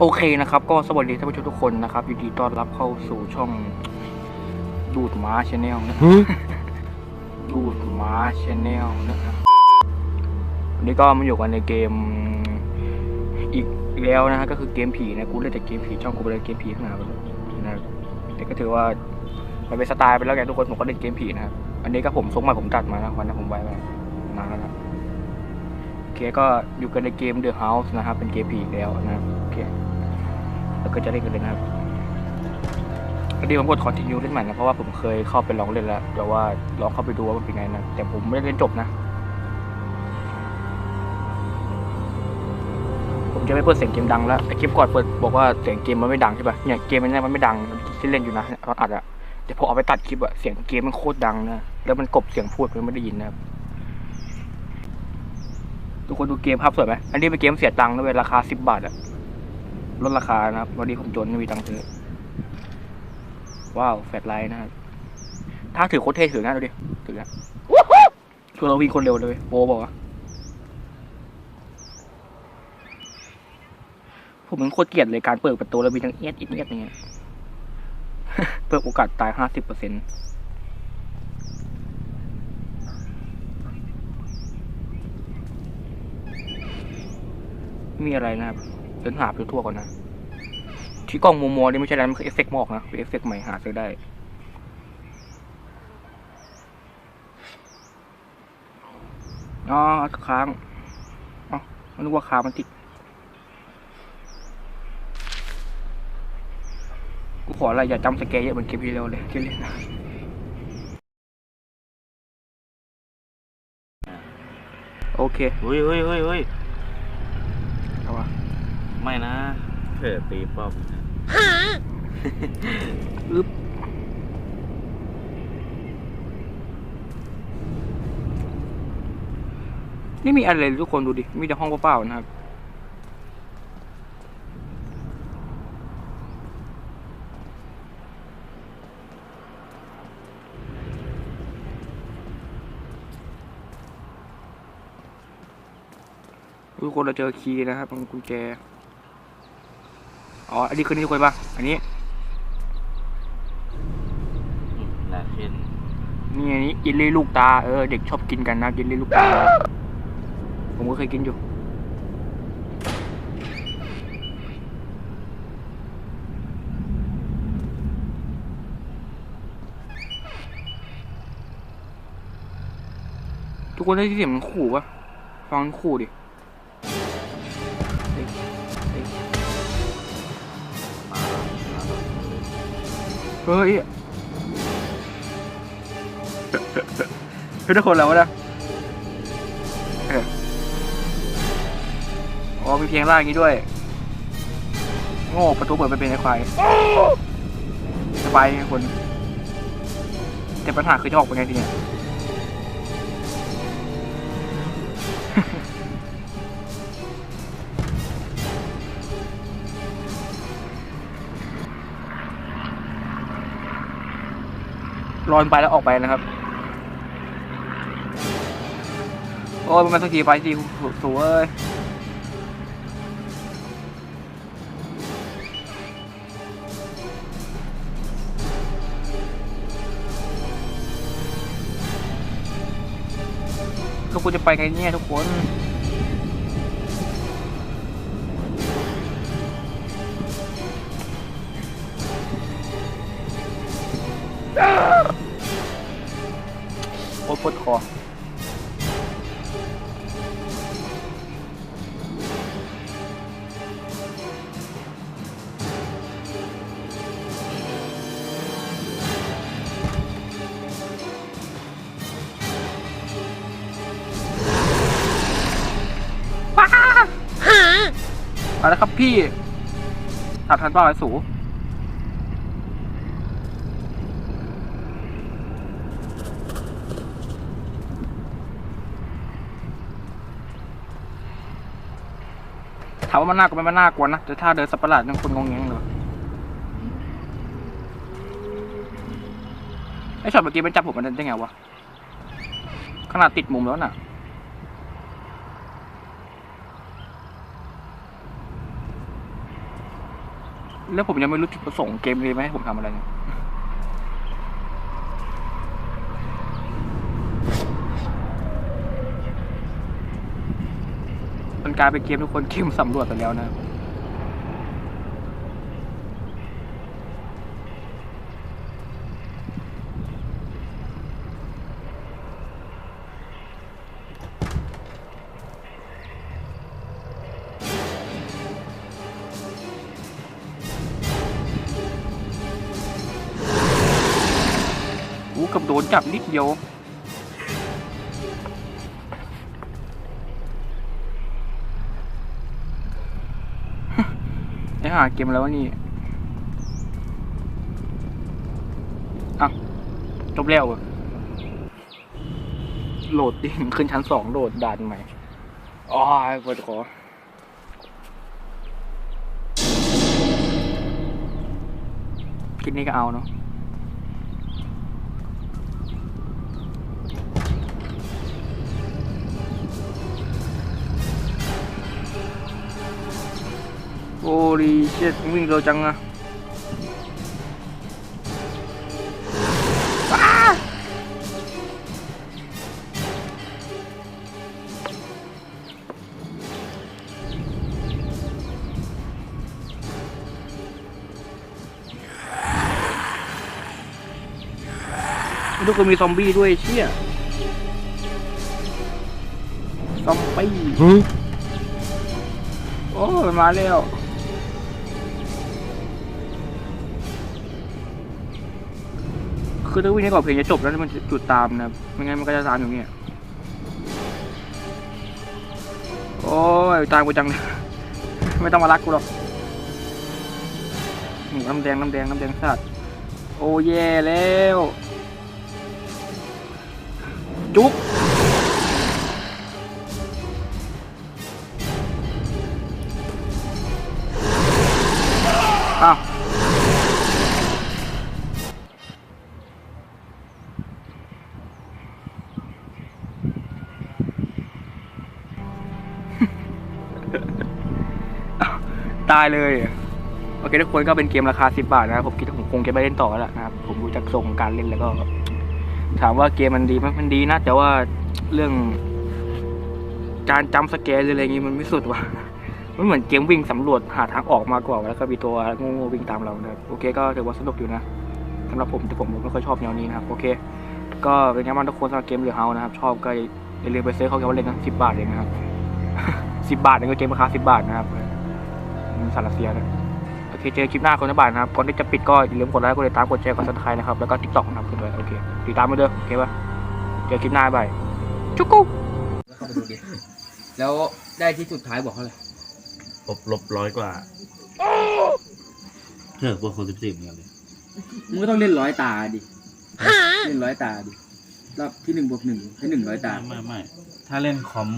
โอเคนะครับ ก็สวัสดีท่านผู้ชมทุกคนนะครับยินดีต้อนรับเข้าสู่ช่องดูดม้าชาแนลนะดูดม้าชาแนลนะครับวันนี้ก็มาอยู่กันในเกมอีกอีกแล้วนะฮะก็คือเกมผีนะกูเล่นแต่เกมผีช่องกูไปเล่นเกมผีขนาดนั้นนะแต่ก็ถือว่ามันเป็นสไตล์ไปแล้วไงทุกคนผมก็เล่นเกมผีนะครับอันนี้ก็ผมทรงใหม่ผมจัดมานะวันนั้นผมไว้มานานแล้วนะโอเคก็อยู่กันในเกม The House นะครับเป็นเกมผีอีกแล้วนะครับโอเคแล้ว ก็จะเล่นกันเลยนะครับพอดีผมกด continue เล่นใหม่นะเพราะว่าผมเคยเข้าไปลองเล่นแล้วแต่ว่าลองเข้าไปดูว่ามันเป็นไงนะแต่ผมไม่ได้เล่นจบนะ ผมจะไม่เปิดเสียงเกมดังแล้วไอคลิปก่อนเปิดบอกว่าเสียงเกมมันไม่ดังใช่ป่ะเนี่ยเกมมันเนี่ยมันไม่ดังที่เล่นอยู่นะตอนอัดอะแต่พอเอาไปตัดคลิปอะเสียงเกมมันโคตรดังนะแล้วมันกบเสียงพูดมันไม่ได้ยินนะครับทุกคนดูเกมภาพสวยไหมอันนี้เป็นเกมเสียตังค์ด้วยราคาสิบบาทอะ ลดราคานะครับวันนี้ผมจนไม่มีตังค์ซื้อ ว้าว แฟลชไลท์นะครับ ถ้าถือโคตรเท่ถือนะดูดิ ถือนะชวนเราวิ่งคนเร็วเลยโปบอกว่าผมมันโคตรเกลียดเลยการเปิดประตูแล้วมีทั้งเอียดอีดเอียดอย่างเงี้ยเพิ่มโอกาสตายห้าสิบเปอร์เซ็นต์มีอะไรนะครับ เดินหาไปทั่วก่อนนะ ที่กล้องมัวๆนี่ไม่ใช่อะไรมันคือเอฟเฟกต์หมอกนะเป็นเอฟเฟกต์ใหม่หาซื้อได้อ๋อค้างอ๋อมันนึกว่าค้างมันติดกูขออะไรอย่าจำสแกร์เยอะเหมือนเกมที่แล้วเลยที่เล่นนะโอเคเฮ้ยเฮ้ยเฮ้ยเฮ้ยเอาวะ ไม่นะ เธอตีป้อมอึ๊บนี่มีอะไรทุกคนดูดิ มีแต่ห้องเปล่าๆนะครับ ทุกคนเราเจอคีย์นะครับเป็นกุญแจ อ๋อ อันนี้คือนี่ทุกคนปะอันนี้ลาเคนนี่อันนี้ยินลี่ลูกตา เออ เด็กชอบกินกันนะยินลี่ลูกตา ผมก็เคยกินอยู่ ทุกคนได้ที่เสียงมันขู่ปะฟังมันขู่ดิ เฮ้ยเฮ้ยทุกคนแล้วนะเอออ๋อมีเพียงล่างอย่างนี้ด้วย โง่ประตูเปิดไปเป็นไอ้ควายสบายไงคน แต่ปัญหาคือจะออกเป็นไงทีเนี่ย รอนไปแล้วออกไปนะครับ โอ้ยมันสักทีไปสิสวยก็คุณจะไปไงเนี่ยทุกคน มาแล้วครับพี่ตัดทันเป้าไอ้สูถามว่ามันน่ากลัวไหมมันน่ากลัวนะแต่ถ้าเดินสับประหลาดนั่งคนงงแงงเลยไอ้ช็อตเมื่อกี้มันจับผมมันได้ไงวะขนาดติดมุมแล้วน่ะ แล้วผมยังไม่รู้จุดประสงค์เกมเลยไหมผมทำอะไรเนี่ยมันกลายเป็นเกมทุกคนเกมสำรวจไปแล้วนะ กับโดนจับนิดเดียวไอ้หาเกมแล้วนี่อะจบแล้วโหลดดิขึ้นชั้นสองโหลดด่านใหม่อ๋อปวดคอคิดนี้ก็เอาเนาะ อ้ดีเช็ดวิ่งเร็วจังอะอ้าทุกคนมีซอมบี้ด้วยเชี่ยซอมบี้โอ้มันมาแล้ว คือถ้าวิ่งให้ก่อนเพลงจะจบแล้วมันจุดตามนะไม่งั้นมันก็จะตามอย่างเงี้ยโอ้ยตามกูจัง ไม่ต้องมารักกูหรอกน้ำแดงน้ำแดงน้ำแดงสัตว์โอ้แย่แล้ว จุ๊บ ตายเลย โอเคทุกคนก็เป็นเกมราคา 10 บาทนะครับผมคิดว่าผมคงจะไม่เล่นต่อแล้วนะครับ ผมดูจากทรงของการเล่นแล้วก็ ถามว่าเกมมันดีไหมมันดีนะ แต่ว่าเรื่อง การจำสแกนหรืออะไรอย่างงี้มันไม่สุดว่ะมันเหมือนเกมวิ่งสำรวจหาทางออกมากกว่าแล้วก็มีตัวงูวิ่งตามเรานะโอเคก็ถือว่าสนุกอยู่นะสำหรับผมแต่ผมไม่ค่อยชอบแนวนี้นะครับ โอเค ก็เป็นไงบ้างทุกคนสำหรับเกมเรือเฮานะครับ ชอบก็อย่าลืมไปซื้อเขาเกมว่าเล่นนะสิบบาทเองนะครับสิบบาทเองก็เกมราคาสิบบาทนะครับ สารเสียนะโอเคเจอคลิปหน้าคนละบาทนะครับก่อนที่จะปิดก็อย่าลืมกดไลค์กดติดตามกดแชร์กดซับสไครต์นะครับแล้วก็ทิกตอกนะครับคุณด้วยโอเคติดตามมาเด้อโอเคป่ะเจอคลิปหน้าบายจุกกุ๊กเข้าไปดูดิแล้วได้ที่สุดท้ายบอกเขาเลยลบลบร้อยกว่าเออบวกคนสิบสี่เหมือนกันเลยมึงก็ต้องเล่นร้อยตาดิเล่นร้อยตาดิรอบที่หนึ่งบวกหนึ่งให้หนึ่งร้อยตา ไม่ไม่ไม่ถ้าเล่นคอมหมด